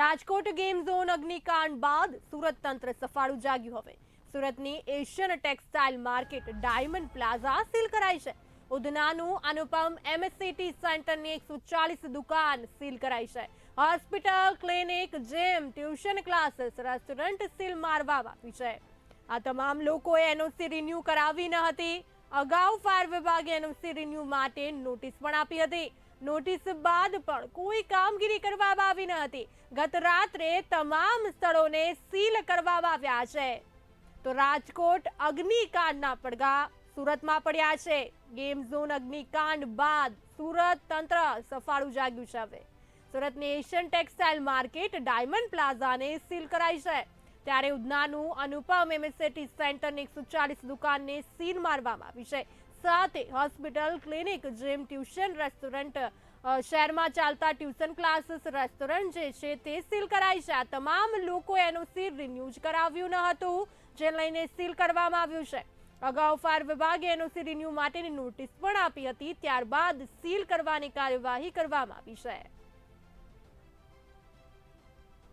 Rajkot game zone અગ્નિકાંડ બાદ સુરત તંત્ર સફાળું જાગ્યું હવે. સુરતની Asian textile market diamond plaza seal કરાઈ છે. ઉધનાનું અનુપમ એમએસસીટી સેન્ટરની એકસો ચાલીસ દુકાન સીલ કરાઈ છે. Hospital, clinic gym tuition classes, restaurant seal મારવામાં આવી છે. આ તમામ લોકોએ એનઓસી રિન્યૂ કરાવી ન હતી. અગાઉ ફાયર વિભાગે એનઓસી રિન્યૂ માટે નોટિસ પણ આપી હતી. નોટિસ બાદ પણ કોઈ કામગીરી કરવામાં આવી ન હતી. ગત રાત્રે તમામ સ્થળોને સીલ કરવામાં આવ્યા છે. તો રાજકોટ અગ્નિકાંડના પડઘા સુરતમાં પડ્યા છે. ગેમ ઝોન અગ્નિકાંડ બાદ સુરત તંત્ર સફાળું જાગ્યું છે હવે. સુરતની એશિયન ટેક્સટાઇલ માર્કેટ ડાયમંડ પ્લાઝાને સીલ કરાઈ છે. ત્યારે ઉધનાનું અનુપમ એમએસએટી સેન્ટરની એકસો ચાલીસ દુકાનને સીલ મારવામાં આવી છે. સાથે hospital, clinic gym tuition, restaurant શહેરમાં ચાલતા ટ્યુશન ક્લાસીસ, રેસ્ટોરન્ટ જે છે તે સીલ કરાઈ છે. આ તમામ લોકો એનું સીલ રિન્યુઝ કરાવ્યું ન હતું, જે લઈને સીલ કરવામાં આવ્યું છે. અગાઉ ફાયર વિભાગે એનઓસી રિન્યૂ માટેની નોટિસ પણ આપી હતી, ત્યારબાદ સીલ કરવાની કાર્યવાહી કરવામાં આવી છે.